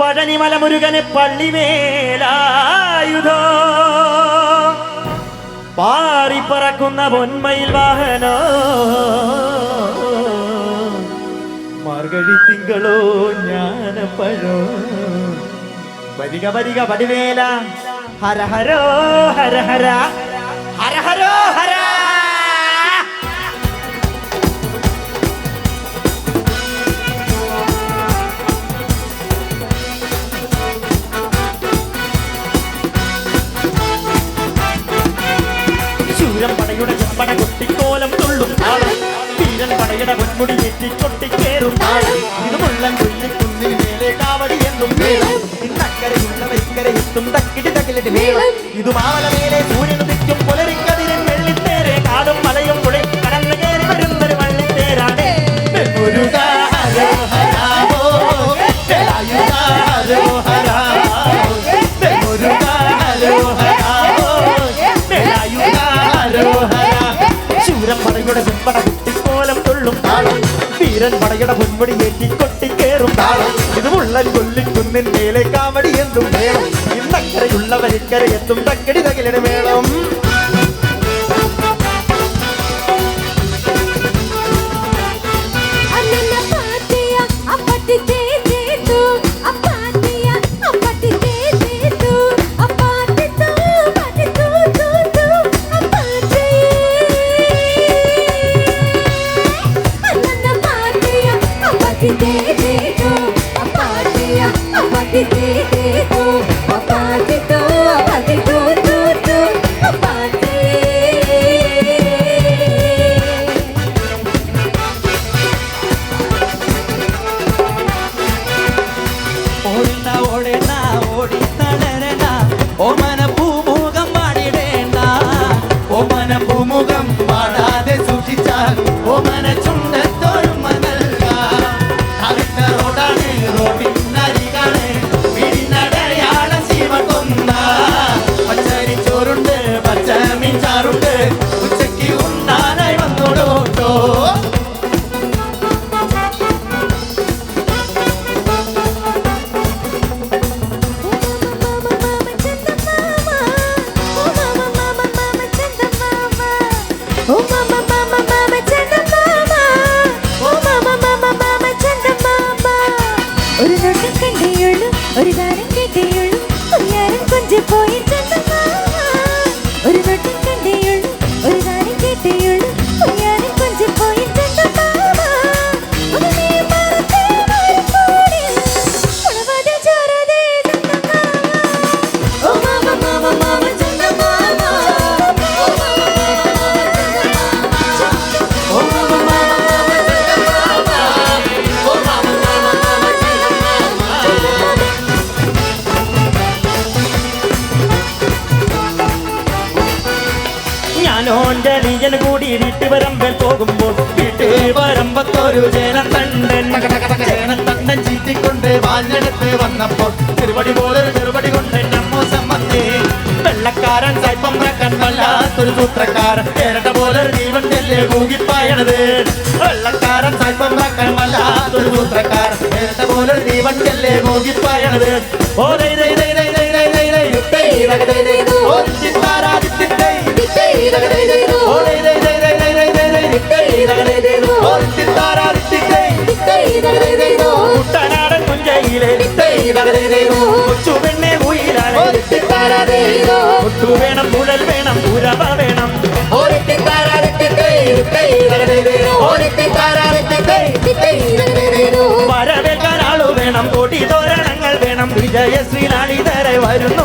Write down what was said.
പഴനിമല മുരുകന് പള്ളിവേലായുധോ. പാറിപ്പറക്കുന്ന പൊന്മയിൽ വാഹനോ. മാർഗഴി തിങ്കളോ ജ്ഞാനപ്പഴോ. വരിക വരിക പടിവേല. ഹരഹരോ ഹരഹര. ഹരഹരോ ഹര. മുടി നെറ്റി കൊട്ടിക്കേറും ഇതുമുള്ള കുഞ്ഞു കുന്നിന് മേലെ കാവടി എന്നും വേണം ഇന്നക്കരയുള്ള വൈക്കരയെത്തും തക്കിടി തകിലിട്ട് വേണം ഇത് മാവള മേലെ സൂര്യനും വീരൻ പടയുടെ മുൻപടി ഏറ്റി കൊട്ടിക്കേറും താളം. ഇത് മുള്ളൻ കൊല്ലിക്കുന്നിൻ മേലെ കാമടി എന്തും വേണം. ഇന്നക്കരയുള്ളവരിക്കര എത്തും തക്കടി തകിലിന് വേണം. Thank you. ഒരു നോട്ടം ഞാനോന്റെ കൂടി കൂടി വീട്ടുവരമ്പൽ പോകുമ്പോൾ വീട്ടുവരമ്പത്തൊരു ജനത്തണ്ടൻ ചേനത്തണ്ടൻ ചീറ്റിക്കൊണ്ട് വാഞ്ഞെടുത്ത് വന്നപ്പോൾ ചെറുപടി പോലെ ചെറുപടി കൊണ്ട് നമ്മോ സമ്മതി വെള്ളക്കാരൻ സൈപ്പം കൺ വല്ലാത്തൊരു സൂത്രക്കാരൻ ചേരട്ട പോലെ ജീവൻ ചെല്ലേ കൂകിപ്പായണത് വെള്ളക്കാരൻ സൈപ്പം കൺ വല്ലാത്തൊരു സൂത്രക്കാരൻ ചേരട്ട പോലെ ജീവൻ ചെല്ലേ കൂകിപ്പായണത് ഓ ദൈ ദൈ ദൈ ദൈ ദൈ ദൈ ദൈ ദൈ ദൈ ദൈ ദൈ ദൈ ഓ കുട്ടനാടൻ പുഞ്ചയിലെ കൊച്ചുപെണ്ണെ ഉയിലാണ് കൊട്ടു വേണം കുഴൽ വേണം പുരവ വേണം വരവേൽക്കാൻ ആളു വേണം കൊടി തോരണങ്ങൾ വേണം. വിജയശ്രീ ലാളിതരെ വരുന്നു